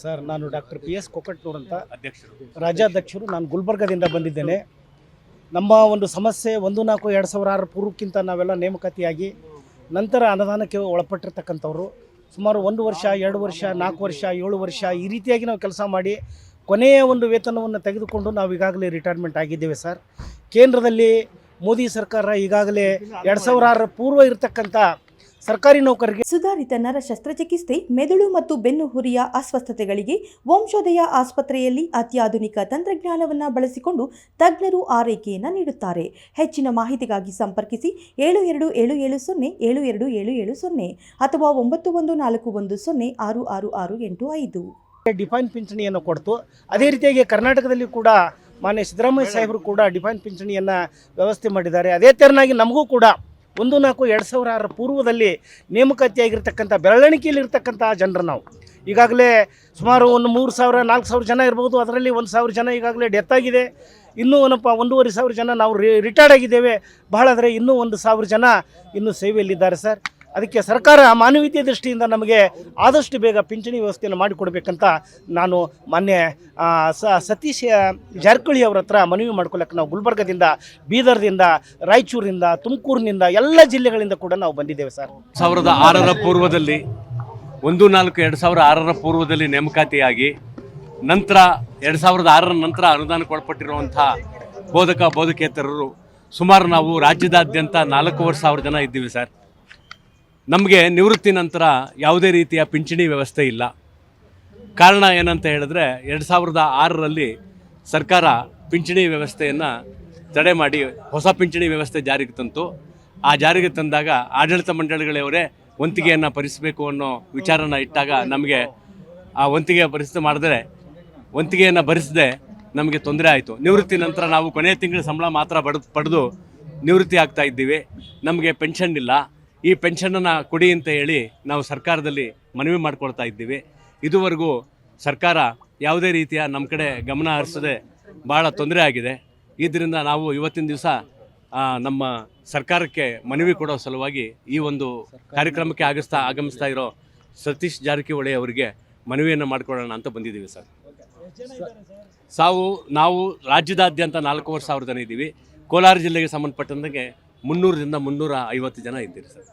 Sir ನಾನು doctor P S Kokatnur ಅಂತ ಅಧ್ಯಕ್ಷರು. ರಾಜ್ಯಾಧ್ಯಕ್ಷರು. ನಾನು ಗುಲ್ಬರ್ಗದಿಂದ ಬಂದಿದ್ದೇನೆ. ನಮ್ಮ ಒಂದು ಸಮಸ್ಯೆ ಒಂದು ನಾಲ್ಕು ಎರಡು ಸಾವಿರ ಆರು ಪೂರ್ವಕ್ಕಿಂತ ನಾವೆಲ್ಲ ನೇಮಕಾತಿಯಾಗಿ ನಂತರ ಅನುದಾನಕ್ಕೆ ಒಳಪಟ್ಟಿರ್ತಕ್ಕಂಥವ್ರು. ಸುಮಾರು ಒಂದು ವರ್ಷ ಎರಡು ವರ್ಷ ನಾಲ್ಕು ವರ್ಷ ಏಳು ವರ್ಷ ಈ ರೀತಿಯಾಗಿ ನಾವು ಕೆಲಸ ಮಾಡಿ ಕೊನೆಯ ಒಂದು ವೇತನವನ್ನು ತೆಗೆದುಕೊಂಡು ನಾವು ಈಗಾಗಲೇ ರಿಟೈರ್ಮೆಂಟ್ ಆಗಿದ್ದೇವೆ ಸರ್. ಕೇಂದ್ರದಲ್ಲಿ ಮೋದಿ ಸರ್ಕಾರ ಈಗಾಗಲೇ ಎರಡು ಸಾವಿರ ಆರರ ಪೂರ್ವ ಇರತಕ್ಕಂಥ ಸರ್ಕಾರಿ ನೌಕರರಿಗೆ ಸುಧಾರಿತ ನರ ಶಸ್ತ್ರಚಿಕಿತ್ಸೆ ಮೆದುಳು ಮತ್ತು ಬೆನ್ನುಹುರಿಯ ಅಸ್ವಸ್ಥತೆಗಳಿಗೆ ವಂಶೋದಯ ಆಸ್ಪತ್ರೆಯಲ್ಲಿ ಅತ್ಯಾಧುನಿಕ ತಂತ್ರಜ್ಞಾನವನ್ನು ಬಳಸಿಕೊಂಡು ತಜ್ಞರು ಆರೈಕೆಯನ್ನು ನೀಡುತ್ತಾರೆ. ಹೆಚ್ಚಿನ ಮಾಹಿತಿಗಾಗಿ ಸಂಪರ್ಕಿಸಿ ಏಳು ಎರಡು ಏಳು ಏಳು ಸೊನ್ನೆ ಏಳು ಎರಡು ಏಳು ಏಳು ಸೊನ್ನೆ ಅಥವಾ ಒಂಬತ್ತು ಒಂದು ನಾಲ್ಕು ಒಂದು ಸೊನ್ನೆ ಆರು ಆರು ಆರು ಎಂಟು ಐದು. ಡಿಫೈನ್ ಪಿಂಚಣಿಯನ್ನು ಕೊಡ್ತು. ಅದೇ ರೀತಿಯಾಗಿ ಕರ್ನಾಟಕದಲ್ಲಿ ಕೂಡ ಮಾನ್ಯ ಸಿದ್ದರಾಮಯ್ಯ ಸಾಹೇಬರು ಕೂಡ ಡಿಫೈನ್ ಪಿಂಚಣಿಯನ್ನು ವ್ಯವಸ್ಥೆ ಮಾಡಿದ್ದಾರೆ. ಅದೇ ತೆರನಾಗಿ ನಮಗೂ ಕೂಡ ಒಂದು ನಾಲ್ಕು ಎರಡು ಸಾವಿರ ಆರರ ಪೂರ್ವದಲ್ಲಿ ನೇಮಕಾತಿಯಾಗಿರ್ತಕ್ಕಂಥ ಬೆರಳಿಕೆಯಲ್ಲಿರ್ತಕ್ಕಂಥ ಜನರು ನಾವು. ಈಗಾಗಲೇ ಸುಮಾರು ಒಂದು ಮೂರು ಸಾವಿರ, ನಾಲ್ಕು ಸಾವಿರ ಜನ ಇರ್ಬೋದು. ಅದರಲ್ಲಿ ಒಂದು ಸಾವಿರ ಜನ ಈಗಾಗಲೇ ಡೆತ್ ಆಗಿದೆ. ಇನ್ನೂ ಏನಪ್ಪ, ಒಂದೂವರೆ ಸಾವಿರ ಜನ ನಾವು ರಿಟೈರ್ಡ್ ಆಗಿದ್ದೇವೆ. ಬಹಳ ಆದರೆ ಇನ್ನೂ ಒಂದು ಸಾವಿರ ಜನ ಇನ್ನೂ ಸೇವೆಯಲ್ಲಿದ್ದಾರೆ ಸರ್. ಅದಕ್ಕೆ ಸರ್ಕಾರ ಮಾನವೀಯತೆ ದೃಷ್ಟಿಯಿಂದ ನಮಗೆ ಆದಷ್ಟು ಬೇಗ ಪಿಂಚಣಿ ವ್ಯವಸ್ಥೆಯನ್ನು ಮಾಡಿಕೊಡ್ಬೇಕಂತ ನಾನು ಮೊನ್ನೆ ಸತೀಶ್ ಜಾರಕಿಹೊಳಿ ಅವ್ರ ಹತ್ರ ಮನವಿ ಮಾಡ್ಕೊಳ್ಳೋಕೆ ನಾವು ಗುಲ್ಬರ್ಗದಿಂದ, ಬೀದರ್ದಿಂದ, ರಾಯಚೂರಿಂದ, ತುಮಕೂರಿನಿಂದ ಎಲ್ಲ ಜಿಲ್ಲೆಗಳಿಂದ ಕೂಡ ನಾವು ಬಂದಿದ್ದೇವೆ ಸರ್. ಸಾವಿರದ ಆರರ ಪೂರ್ವದಲ್ಲಿ, ಒಂದು, ನಾಲ್ಕು, ಎರಡು ಸಾವಿರ ಆರರ ಪೂರ್ವದಲ್ಲಿ ನೇಮಕಾತಿಯಾಗಿ, ನಂತರ ಎರಡು ಸಾವಿರದ ಆರರ ನಂತರ ಅನುದಾನಕ್ಕೆ ಒಳಪಟ್ಟಿರುವಂಥ ಬೋಧಕ, ಬೋಧಕೇತರರು ಸುಮಾರು ನಾವು ರಾಜ್ಯದಾದ್ಯಂತ ನಾಲ್ಕೂವರೆ ಸಾವಿರ ಜನ ಇದ್ದೀವಿ ಸರ್. ನಮಗೆ ನಿವೃತ್ತಿ ನಂತರ ಯಾವುದೇ ರೀತಿಯ ಪಿಂಚಣಿ ವ್ಯವಸ್ಥೆ ಇಲ್ಲ. ಕಾರಣ ಏನಂತ ಹೇಳಿದ್ರೆ ಎರಡು ಸಾವಿರದ ಆರರಲ್ಲಿ ಸರ್ಕಾರ ಪಿಂಚಣಿ ವ್ಯವಸ್ಥೆಯನ್ನು ತಡೆ ಮಾಡಿ ಹೊಸ ಪಿಂಚಣಿ ವ್ಯವಸ್ಥೆ ಜಾರಿಗೆ ತಂತು. ಆ ಜಾರಿಗೆ ತಂದಾಗ ಆಡಳಿತ ಮಂಡಳಿಗಳವರೇ ವಂತಿಗೆಯನ್ನು ಭರಿಸಬೇಕು ಅನ್ನೋ ವಿಚಾರನ ಇಟ್ಟಾಗ ನಮಗೆ ಆ ವಂತಿಗೆ ಪರಿಸ್ಥಿತಿ ಮಾಡಿದ್ರೆ ವಂತಿಗೆಯನ್ನು ಭರಿಸದೆ ನಮಗೆ ತೊಂದರೆ ಆಯಿತು. ನಿವೃತ್ತಿ ನಂತರ ನಾವು ಕೊನೆಯ ತಿಂಗಳ ಸಂಬಳ ಮಾತ್ರ ಪಡೆದು ಪಡೆದು ನಿವೃತ್ತಿ ಆಗ್ತಾ ಇದ್ದೀವಿ. ನಮಗೆ ಪೆನ್ಷನ್ ಇಲ್ಲ. ಈ ಪೆನ್ಷನನ್ನು ಕೊಡಿ ಅಂತ ಹೇಳಿ ನಾವು ಸರ್ಕಾರದಲ್ಲಿ ಮನವಿ ಮಾಡ್ಕೊಳ್ತಾ ಇದ್ದೀವಿ. ಇದುವರೆಗೂ ಸರ್ಕಾರ ಯಾವುದೇ ರೀತಿಯ ನಮ್ಮ ಕಡೆ ಗಮನ ಹರಿಸದೆ ಭಾಳ ತೊಂದರೆ ಆಗಿದೆ. ಇದರಿಂದ ನಾವು ಇವತ್ತಿನ ದಿವಸ ನಮ್ಮ ಸರ್ಕಾರಕ್ಕೆ ಮನವಿ ಕೊಡೋ ಸಲುವಾಗಿ ಈ ಒಂದು ಕಾರ್ಯಕ್ರಮಕ್ಕೆ ಆಗಿಸ್ತಾ, ಆಗಮಿಸ್ತಾ ಇರೋ ಸತೀಶ್ ಜಾರಕಿಹೊಳಿ ಅವರಿಗೆ ಮನವಿಯನ್ನು ಮಾಡಿಕೊಡೋಣ ಅಂತ ಬಂದಿದ್ದೀವಿ ಸರ್. ಸಾವು ನಾವು ರಾಜ್ಯದಾದ್ಯಂತ ನಾಲ್ಕೂವರೆ ಸಾವಿರ ಜನ ಇದ್ದೀವಿ. ಕೋಲಾರ ಜಿಲ್ಲೆಗೆ ಸಂಬಂಧಪಟ್ಟಂಗೆ ಮುನ್ನೂರರಿಂದ ಮುನ್ನೂರ ಐವತ್ತು ಜನ ಇದ್ದೀರಿ ಸರ್.